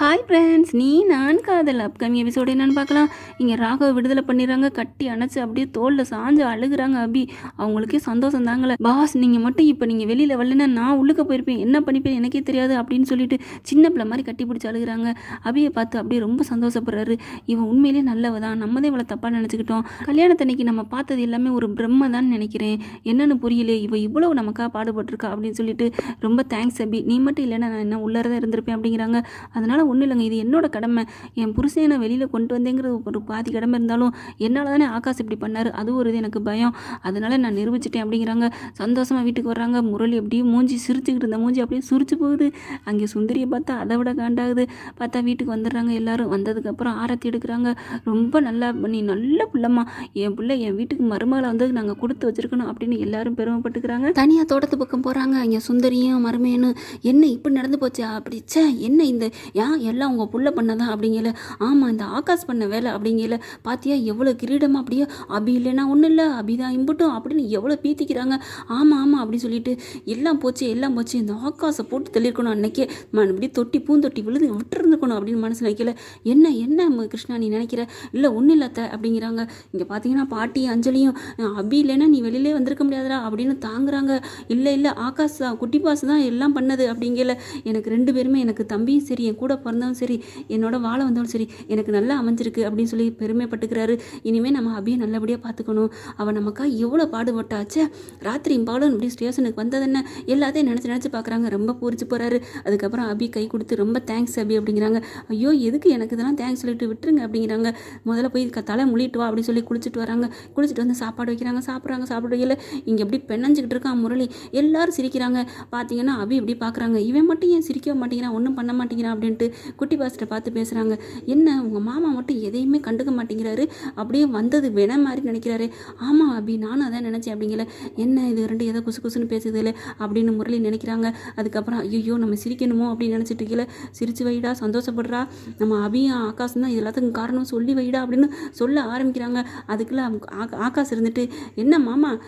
Hi friends நீ நான் காதல். அப்கமிங் எபிசோடு என்னன்னு பார்க்கலாம். இங்கே ராகவ விடுதலை பண்ணிடுறாங்க. கட்டி அணைச்சி அப்படியே தோளில் சாஞ்சு அழுகுறாங்க அபி. அவங்களுக்கே சந்தோஷம் தாங்கல. பாஸ் நீங்கள் மட்டும் இப்போ நீங்கள் வெளியில் வரலன்னா நான் உள்ளுக்க போயிருப்பேன். என்ன பண்ணிப்பேன்? எனக்கே தெரியாது அப்படின்னு சொல்லிட்டு சின்ன பிள்ளை மாதிரி கட்டி பிடிச்சி அழுகுறாங்க. அபியை பார்த்து அப்படியே ரொம்ப சந்தோஷப்படுறாரு. இவன் உண்மையிலே நல்லவ தான். நம்மதே இவளை தப்பாக நினச்சிக்கிட்டோம். கல்யாணத்தன்னைக்கு நம்ம பார்த்தது எல்லாமே ஒரு பிரம்ம தான் நினைக்கிறேன். என்னென்னு புரியல இவன் இவ்வளவு நமக்காக பாடுபட்டிருக்கா அப்படின்னு சொல்லிட்டு ரொம்ப தேங்க்ஸ் அபி. நீ மட்டும் இல்லைன்னா நான் என்ன உள்ளே தான் இருந்திருப்பேன் அப்படிங்கிறாங்க. அதனால் ஒன்றும் இல்லைங்க. இது என்னோட கடமை. என் புருஷனை வெளியில் கொண்டு வந்தேங்கிறது ஒரு பாதி கடமை இருந்தாலும் என்னால் தானே ஆகாஷ் இப்படி பண்ணார்? அது ஒரு இது எனக்கு பயம். அதனால நான் நிரூபிச்சிட்டேன் அப்படிங்கிறாங்க. சந்தோஷமாக வீட்டுக்கு வர்றாங்க. முரளி அப்படியே மூஞ்சி சிரிச்சுக்கிட்டு இருந்த மூஞ்சி அப்படியே சுரிச்சு போகுது. அங்கே சுந்தரியை பார்த்தா அதை விட காண்டாகுது. பார்த்தா வீட்டுக்கு வந்துடுறாங்க எல்லோரும். வந்ததுக்கப்புறம் ஆரத்தி எடுக்கிறாங்க. ரொம்ப நல்லா நீ நல்ல பிள்ளைம்மா. என் பிள்ளை என் வீட்டுக்கு மருமகளை வந்து நாங்கள் கொடுத்து வச்சிருக்கணும் அப்படின்னு எல்லாரும் பெருமைப்பட்டுக்கிறாங்க. தனியாக தோட்டத்து பக்கம் போகிறாங்க இங்கே சுந்தரியும் மருமையனும் என்ன இப்படி நடந்து போச்சு? அப்படிச்சா என்ன இந்த யா எல்லாம் உங்கள் புள்ள பண்ணதான் அப்படிங்கல ஆமாம் இந்த ஆகாஷ் பண்ண வேலை அப்படிங்கல பாத்தியா எவ்வளோ கிரீடமாக அப்படியே? அபி இல்லைன்னா ஒன்றும் இல்லை. அபிதான் இம்புட்டும் அப்படின்னு எவ்வளோ பீத்திக்கிறாங்க. ஆமாம் ஆமாம் அப்படின்னு சொல்லிட்டு எல்லாம் போச்சு எல்லாம் போச்சு. இந்த ஆகாஷை போட்டு தெளிக்கணும் அன்னைக்கே. ம- இப்படி தொட்டி பூந்தொட்டி விழுது விட்டுருந்துக்கணும் அப்படின்னு மனசு நினைக்கல என்ன என்ன கிருஷ்ணா நீ நினைக்கிற? இல்லை ஒன்றும் இல்லாத அப்படிங்கிறாங்க. இங்கே பார்த்தீங்கன்னா பாட்டி அஞ்சலியும் அபி இல்லைன்னா நீ வெளியிலே வந்திருக்க முடியாதுடா அப்படின்னு தாங்குறாங்க. இல்லை இல்லை ஆகாஷ் தான் குட்டி பாஸ் தான் எல்லாம் பண்ணது அப்படிங்கல எனக்கு ரெண்டு பேருமே எனக்கு தம்பியும் சரி என் கூட பிறந்தவன் சரி என்னோட வாழ வந்தவன் சரி எனக்கு நல்லா அமைஞ்சிருக்கு அப்படின்னு சொல்லி பெருமைப்பட்டுக்கிறாரு. இனிமேல் நம்ம அபியை நல்லபடியாக பார்த்துக்கணும். அவன் நமக்கா எவ்வளோ பாடுபட்டாச்சே ராத்திரி பாலும் இப்படி ஸ்டேஷனுக்கு வந்ததுன்னு? எல்லாத்தையும் நினச்சி நினச்சி பார்க்குறாங்க. ரொம்ப பூரிச்சு போகிறாரு அதுக்கப்புறம் அபி கை கொடுத்து ரொம்ப தேங்க்ஸ் அபி அப்படிங்கிறாங்க. ஐயோ எதுக்கு எனக்கு இதெல்லாம் தேங்க்ஸ் சொல்லிட்டு விட்டுருங்க அப்படிங்கிறாங்க. முதல்ல போய் தலை முழிட்டு வா அப்படின்னு சொல்லி குளிச்சுட்டு வராங்க. குளிச்சுட்டு வந்து சாப்பாடு வைக்கிறாங்க. சாப்பிட்றாங்க. சாப்பிட வைக்கல இங்கே எப்படி பெண்ணஞ்சிக்கிட்டு இருக்கான் முரளி. எல்லாரும் சிரிக்கிறாங்க. பார்த்தீங்கன்னா அபி இப்படி பார்க்குறாங்க இவன் மட்டும் ஏன் சிரிக்க மாட்டேங்கிறான்? ஒன்றும் பண்ண மாட்டேங்கிறான் அப்படின்ட்டு குட்டி பாஸ்ட்டை பார்த்து பேசுகிறாங்க என்ன உங்கள் மாமா மட்டும் எதையுமே கண்டுக்க மாட்டேங்கிறாரு? அப்படியே வந்தது வேண மாதிரி நினைக்கிறாரு. ஆமாம் அபி நானும் அதான் நினச்சேன் அப்படிங்கல. என்ன இது ரெண்டு ஏதோ குசு குசுன்னு பேசுதில்ல அப்படின்னு முரளி நினைக்கிறாங்க. அதுக்கப்புறம் ஐயோ நம்ம சிரிக்கணுமோ அப்படின்னு நினச்சிட்டு இருக்கல சிரிச்சு வைடா சந்தோஷப்படுறா. நம்ம அபியும் ஆகாஷம் தான் இது எல்லாத்துக்கும் காரணம் சொல்லி வைடா அப்படின்னு சொல்ல ஆரம்பிக்கிறாங்க. அதுக்குள்ள ஆகா- ஆகாஷ் இருந்துட்டு என்ன மாமா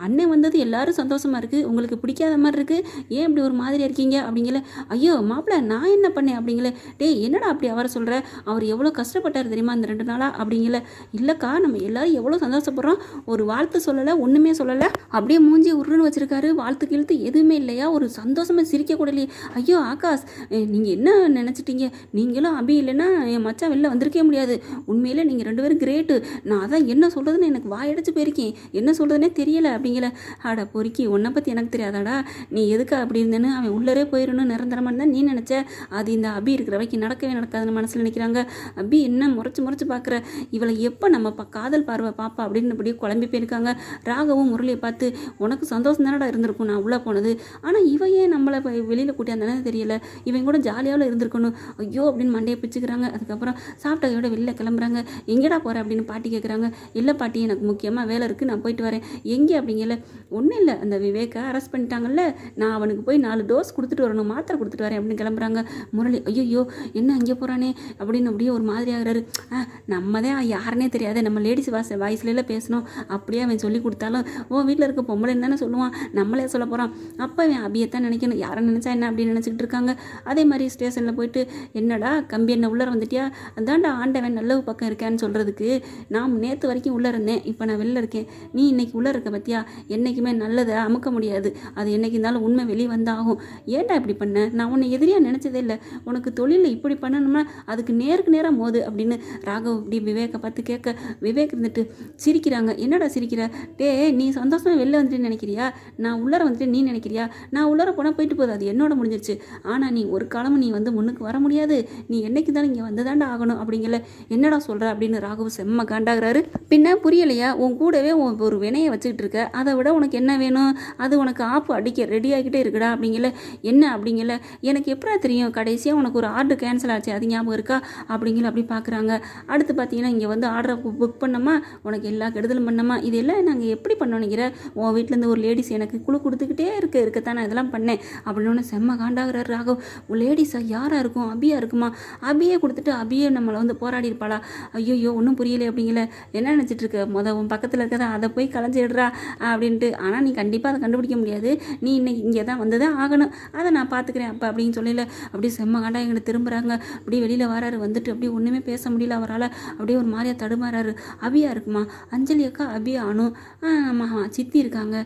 அண்ணன் வந்தது எல்லாரும் சந்தோஷமாக இருக்குது உங்களுக்கு பிடிக்காத மாதிரி இருக்குது ஏன் இப்படி ஒரு மாதிரியாக இருக்கீங்க அப்படிங்கல. ஐயோ மாப்பிள்ள நான் என்ன பண்ணேன் அப்படிங்கல. டேய் என்னடா அப்படி அவரை சொல்ற? அவர் எவ்வளோ கஷ்டப்பட்டார் தெரியுமா அந்த ரெண்டு நாளா? அப்படிங்கல. இல்லைக்கா நம்ம எல்லாரும் எவ்வளோ சந்தோஷப்படுறோம். ஒரு வாழ்த்து சொல்லலை ஒன்றுமே சொல்லலை. அப்படியே மூஞ்சி உருன்னு வச்சுருக்காரு. வாழ்த்து கிழ்த்து எதுவுமே இல்லையா? ஒரு சந்தோஷமாக சிரிக்கக்கூட இல்லையே. ஐயோ ஆகாஷ் நீங்கள் என்ன நினச்சிட்டீங்க? நீங்களும் அபி இல்லைன்னா என் மச்சான் வெளில வந்திருக்கே முடியாது. உண்மையிலே நீங்கள் ரெண்டு பேரும் கிரேட்டு. நான் அதான் என்ன சொல்கிறதுன்னு எனக்கு வாயடைச்சு போயிருக்கேன். என்ன சொல்கிறதுனே தெரியலை அப்படிங்கல. ஆடா பொறுக்கி உன்னை பற்றி எனக்கு தெரியாதாடா? நீ எதுக்கு அப்படி இருந்தேன்னு? அவன் உள்ளரே போயிடணும் நிரந்தரமா தான் நீ நினச்ச? அது இந்த அபி இருக்கிற வரைக்கும் நடக்கவே நடக்காதுன்னு மனசில் நினைக்கிறாங்க. அபி என்ன முறைச்சு முறைச்சு பார்க்குற இவளை எப்போ நம்ம பா காதல் பார்வை பாப்பா அப்படின்னு அப்படியே குழம்பி போயிருக்காங்க. ராகவும் முரளியை பார்த்து உனக்கு சந்தோஷம் தானடா இருந்திருக்கும் நான் உள்ளே போனது. ஆனால் இவன் ஏன் நம்மளை இப்போ வெளியில் கூட்டியாந்தானே தெரியல. இவன் கூட ஜாலியாவில் இருந்திருக்கணும். ஐயோ அப்படின்னு மண்டையை பிச்சுக்கிறாங்க. அதுக்கப்புறம் சாப்பிட்ட வெளியில் கிளம்புறாங்க. எங்கேடா போகிற அப்படின்னு பாட்டி கேட்குறாங்க இல்லை பாட்டி எனக்கு முக்கியமாக வேலை இருக்குது நான் போயிட்டு வரேன். எங்கே? அப்படிங்கல ஒன்றும் இல்லை. அந்த விவேக்கை அரெஸ்ட் பண்ணிட்டாங்கல்ல. நான் அவனுக்கு போய் நாலு டோஸ் கொடுத்துட்டு வரணும். மாத்திரை கொடுத்துட்டு வரேன். அப்படின்னு கிளம்புறாங்க. முரளி ஐயோ ஐயோ என்ன அங்கே போகிறானே அப்படின்னு அப்படியே ஒரு மாதிரி ஆகிறாரு. ஆ நம்ம தான் யாருனே தெரியாது நம்ம லேடிஸ் வாய்ஸ் வாய்ஸ்லாம் பேசணும். அப்படியே அவன் சொல்லி கொடுத்தாலும் ஓ வீட்டில் இருக்க பொம்பளை தானே சொல்லுவான். நம்மளே சொல்ல போகிறான் அப்போ அவன் அபியத்தான் நினைக்கணும். யாரை நினச்சா என்ன அப்படின்னு நினச்சிக்கிட்டு இருக்காங்க. அதே மாதிரி ஸ்டேஷனில் போயிட்டு என்னடா கம்பி என்ன உள்ளே வந்துட்டியா? அதான்டா ஆண்டவன் நல்லவு பக்கம் இருக்கான்னு சொல்கிறதுக்கு நான் நேற்று வரைக்கும் உள்ளே இருந்தேன். இப்போ நான் வெளில இருக்கேன். நீ இன்னைக்கு உள்ளே இருக்க பத்தியா? என்றைக்குமே நல்லதை அமுக்க முடியாது. அது என்னைக்கு இருந்தாலும் உண்மை வெளியே வந்தாகும் ஏன்டா இப்படி பண்ண? நான் உன்னை எதிரியாக நினச்சதே இல்லை. உனக்கு தொழிலில் இப்படி பண்ணணும்னா அதுக்கு நேருக்கு நேராக மோது அப்படின்னு ராகவ் இப்படி விவேக்கை பார்த்து கேட்க விவேக் இருந்துட்டு சிரிக்கிறாங்க. என்னடா சிரிக்கிற? டேய் நீ சந்தோஷமாக வெளில வந்துட்டு நினைக்கிறியா? நான் உள்ளர வந்துட்டு நீ நினைக்கிறியா? நான் உள்ளர போனால் போயிட்டு போகுது. அது என்னோட முடிஞ்சிருச்சு. ஆனால் நீ ஒரு காலமும் நீ வந்து முன்னுக்கு வர முடியாது. நீ என்னைக்கு தான் இங்கே வந்ததாண்டா ஆகணும் அப்படிங்கல. என்னடா சொல்கிற அப்படின்னு ராகவ் செம்ம காண்டாகிறாரு. பின்ன புரியலையா? உன் கூடவே உன் ஒரு வினையை வச்சுக்கிட்டு இருக்க. அதை விட உனக்கு என்ன வேணும்? அது உனக்கு ஆப்பு அடிக்க ரெடி ஆகிக்கிட்டே இருக்குடா அப்படிங்கல. என்ன அப்படிங்கல? எனக்கு எப்படா தெரியும்? கடைசியாக உனக்கு ஒரு ஆர்டர் கேன்சல் ஆச்சு அது ஞாபகம் இருக்கா? அப்படிங்கிற அப்படி பார்க்குறாங்க அடுத்து பார்த்தீங்கன்னா இங்கே வந்து ஆர்டரை புக் பண்ணோமா? உனக்கு எல்லா கெடுதலும் பண்ணோமா? இதெல்லாம் நாங்கள் எப்படி பண்ணோன்னுங்கிற உன் வீட்டிலேருந்து ஒரு லேடிஸ் எனக்கு குழு கொடுத்துக்கிட்டே இருக்க இருக்கத்தான் நான் இதெல்லாம் பண்ணேன். அப்படின்னு ஒன்று செம்ம காண்டாகிறார் ராகவ். லேடிஸா யாராக இருக்கும்? அபியா இருக்குமா? அபியே கொடுத்துட்டு அபியே நம்மளை வந்து போராடி இருப்பாளா? ஐயோ ஒன்றும் புரியலை அப்படிங்கல. என்ன நினச்சிட்டு இருக்க? முத உன் பக்கத்தில் இருக்கதா? அதை போய் கலைஞ்சிடுறா அப்படின்ட்டு. ஆனால் நீ கண்டிப்பாக அதை கண்டுபிடிக்க முடியாது. நீ இன்னைக்கு இங்கே தான் வந்து தான் ஆகணும். அதை நான் பார்த்துக்கிறேன் அப்போ அப்படின்னு சொல்லல. அப்படியே செம்ம காண்டா எங்களை திரும்புகிறாங்க அப்படியே வெளியில் வராரு வந்துட்டு அப்படியே ஒன்றுமே பேச முடியல அவரால். அப்படியே ஒரு மாதிரியா தடுமாறாரு. அபியா இருக்குமா? அஞ்சலி அக்கா அபியா அனு. ஆமாம் சித்தி இருக்காங்க.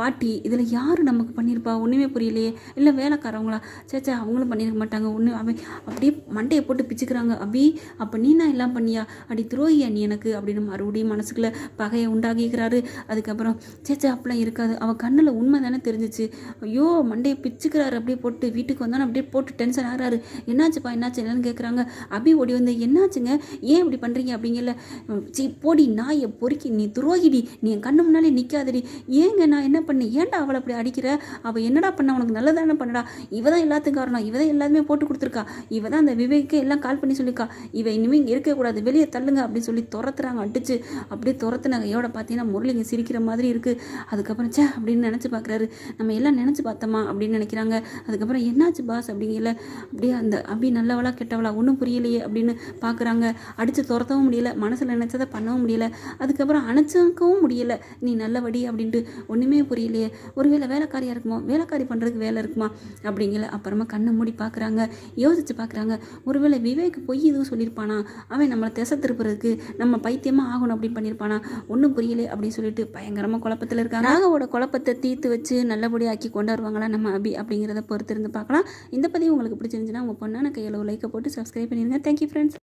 பாட்டி இதில் யார் நமக்கு பண்ணியிருப்பா ஒன்றுமே புரியலையே. இல்லை வேலைக்காரவங்களா? சேச்சா அவங்களும் பண்ணியிருக்க மாட்டாங்க. ஒன்று அபி அப்படியே மண்டையை போட்டு பிச்சுக்கிறாங்க. அபி அப்போ நீ தான் எல்லாம் பண்ணியா? அடி துரோகியா நீ எனக்கு? அப்படின்னு மறுபடியும் மனசுக்குள்ளே பகையை உண்டாகிக்கிறாரு அதுக்கப்புறம் சேச்சா அப்படிலாம் இருக்காது. அவள் கண்ணில் உண்மை தானே தெரிஞ்சிச்சு. ஐயோ மண்டையை பிச்சுக்கிறாரு. அப்படியே போட்டு வீட்டுக்கு வந்தாலும் அப்படியே போட்டு டென்ஷன் ஆகிறாரு. என்னாச்சுப்பா என்னாச்சு என்னன்னு கேட்குறாங்க அபி ஓடி வந்து என்னாச்சுங்க? ஏன் இப்படி பண்ணுறீங்க அப்படிங்கல சி போடி நாயை பொறுக்கி நீ துரோகிடி நீ என் கண்ணு முன்னாலே நிற்காதடி ஏங்க நான் என்ன பண்ணேன்? ஏன்டா அவளை அப்படி அடிக்கிற? அவள் என்னடா பண்ண? உனக்கு நல்லதானே பண்ணடா. இவ தான் எல்லாத்துக்கும் காரணம். இவ தான் எல்லாருமே போட்டு கொடுத்துருக்கா. இவ தான் அந்த விவேக்கே எல்லாம் கால் பண்ணி சொல்லியிருக்கா. இவ இனிமேல் இங்கே இருக்கக்கூடாது வெளியே தள்ளுங்க அப்படின்னு சொல்லி துரத்துறாங்க அடிச்சு. அப்படியே துரத்துனாங்க எவ்வளோ பார்த்தீங்கன்னா முரளிங்க சிரிக்கிற மாதிரி இருக்குது அதுக்கப்புறம் சே அப்படின்னு நினச்சி பார்க்குறாரு நம்ம எல்லாம் நினச்சி பார்த்தோமா? அப்படின்னு நினைக்கிறாங்க. அதுக்கப்புறம் என்னாச்சு பாஸ்? அப்படிங்கல அப்படியே அந்த அபி நல்லவளா கெட்டவளா ஒன்றும் புரியலையே அப்படின்னு பார்க்குறாங்க அடித்து துரத்தவும் முடியல மனசில் நினச்சதை பண்ணவும் முடியல. அதுக்கப்புறம் அணைச்சிக்கவும் முடியல. நீ நல்லபடி அப்படின்ட்டு ஒன்றுமே புரியலையே. ஒருவேளை வேலைக்காரியாக இருக்குமோ? வேலைக்காரி பண்ணுறதுக்கு வேலை இருக்குமா? அப்படிங்கல அப்புறமா கண்ணை மூடி பார்க்குறாங்க யோசித்து பார்க்குறாங்க ஒருவேளை விவேக் பொய் எதுவும் சொல்லியிருப்பானா? அவன் நம்மளை திசை திருப்புறதுக்கு நம்ம பைத்தியமாக ஆகணும் அப்படின்னு பண்ணியிருப்பானா? ஒன்றும் புரியலை அப்படின்னு சொல்லிட்டு பயங்கரமாக குழப்பத்தில் இருக்காங்க. ராகவோட குழப்பத்தை தீர்த்து வச்சு நல்லபடியாக ஆக்கி கொண்டு வருவாங்களா நம்ம அபி அப்படிங்கிறத பொறுத்து இருந்து பார்க்கலாம். இந்த பதிவு உங்களுக்கு பிடிச்சிருந்துச்சுன்னா உங்கள் பொண்ணான கையில் லைக்கை போட்டு சப்ஸ்கிரைப் பண்ணிடுங்க தேங்க்யூ ஃப்ரெண்ட்ஸ்